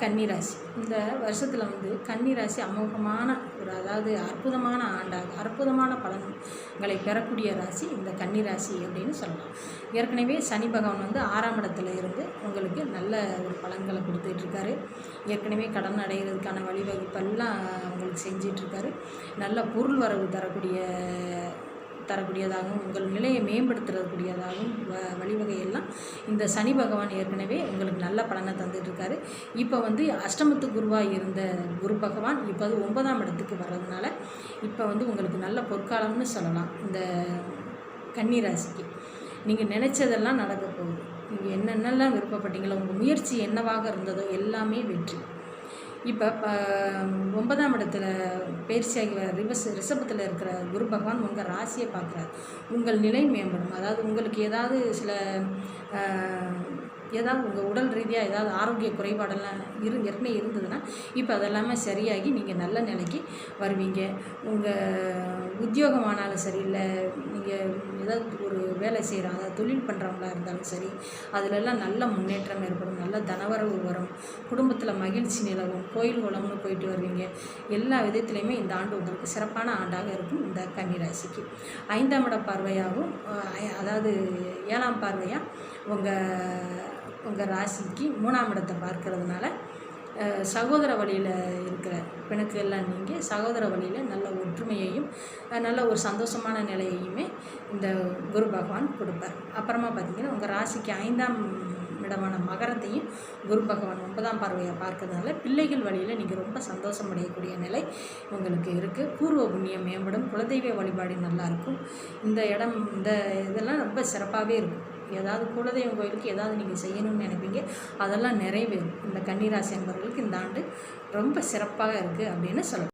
கன்னிராசி. இந்த வருஷத்தில் வந்து கன்னிராசி அமோகமான ஒரு அதாவது அற்புதமான ஆண்டாக அற்புதமான பலன்களை பெறக்கூடிய ராசி இந்த கன்னிராசி அப்படின்னு சொல்லலாம். ஏற்கனவே சனி பகவான் வந்து ஆறாம் இடத்துல இருந்து உங்களுக்கு நல்ல ஒரு பலன்களை கொடுத்துட்ருக்காரு. ஏற்கனவே கடன் அடைகிறதுக்கான வழிவகுப்பெல்லாம் உங்களுக்கு செஞ்சிட்ருக்காரு. நல்ல பொருள் வரவு தரக்கூடிய தரக்கூடியதாகவும் உங்கள் நிலையை மேம்படுத்துறக்கூடியதாகவும் வ வழிவகையெல்லாம் இந்த சனி பகவான் ஏற்கனவே உங்களுக்கு நல்ல பலனை தந்துட்டுருக்காரு. இப்போ வந்து அஷ்டமத்து குருவாக இருந்த குரு பகவான் இப்போ அது ஒன்பதாம் இடத்துக்கு வர்றதுனால இப்போ வந்து உங்களுக்கு நல்ல பொற்காலம்னு சொல்லலாம் இந்த கன்னி ராசிக்கு. நீங்கள் நினச்சதெல்லாம் நடக்க போகுது. நீங்கள் என்னென்னலாம் விருப்பப்பட்டீங்களோ உங்கள் முயற்சி என்னவாக இருந்ததோ எல்லாமே வெற்றி. இப்போ ப ஒன்பதாம் இடத்துல பயிற்சியாகி வர ரிவஸ் ரிஷபத்தில் இருக்கிற குரு பகவான் உங்கள் ராசியை பார்க்குறாரு. உங்கள் நிலை மேம்படும். அதாவது உங்களுக்கு ஏதாவது சில ஏதாவது உங்கள் உடல் ரீதியாக ஏதாவது ஆரோக்கிய குறைபாடெல்லாம் இரு ஏற்கனவே இருந்ததுன்னா இப்போ அதெல்லாமே சரியாகி நீங்கள் நல்ல நிலைக்கு வருவீங்க. உங்கள் உத்தியோகமானாலும் சரி இல்லை நீங்கள் ஏதாவது ஒரு வேலை செய்கிறாங்க தொழில் பண்ணுறவங்களா இருந்தாலும் சரி அதிலெல்லாம் நல்ல முன்னேற்றம் ஏற்படும் நல்ல தனவரவு வரும் குடும்பத்தில் மகிழ்ச்சி நிலவும் கோயில் குளம்னு போயிட்டு வருவீங்க. எல்லா விதத்துலேயுமே இந்த ஆண்டு உங்களுக்கு சிறப்பான ஆண்டாக இருக்கும் இந்த கன்னிராசிக்கு. ஐந்தாம் இட பார்வையாகவும் அதாவது ஏழாம் பார்வையாக உங்கள் உங்கள் ராசிக்கு மூணாம் இடத்தை பார்க்கறதுனால சகோதர வழியில் இருக்கிற பிணக்கு எல்லாம் நீங்கள் சகோதர வழியில் நல்ல ஒற்றுமையையும் நல்ல ஒரு சந்தோஷமான நிலையையுமே இந்த குரு பகவான் கொடுப்பார். அப்புறமா பார்த்திங்கன்னா உங்கள் ராசிக்கு ஐந்தாம் இடமான மகரத்தையும் குரு பகவான் ஒன்பதாம் பார்வையை பார்க்கறதுனால பிள்ளைகள் வழியில் நீங்கள் ரொம்ப சந்தோஷம் அடையக்கூடிய நிலை உங்களுக்கு இருக்குது பூர்வ புண்ணியம் மேம்படும் குலதெய்வ வழிபாடு நல்லாயிருக்கும் இந்த இடம் இந்த இதெல்லாம் ரொம்ப சிறப்பாகவே இருக்கும். ஏதாவது குலதெய்வம் கோயிலுக்கு ஏதாவது நீங்கள் செய்யணும்னு நினைப்பீங்க அதெல்லாம் நிறைவேறும். இந்த கன்னிராசி என்பவர்களுக்கு இந்த ஆண்டு ரொம்ப சிறப்பாக இருக்குது அப்படின்னு சொல்லலாம்.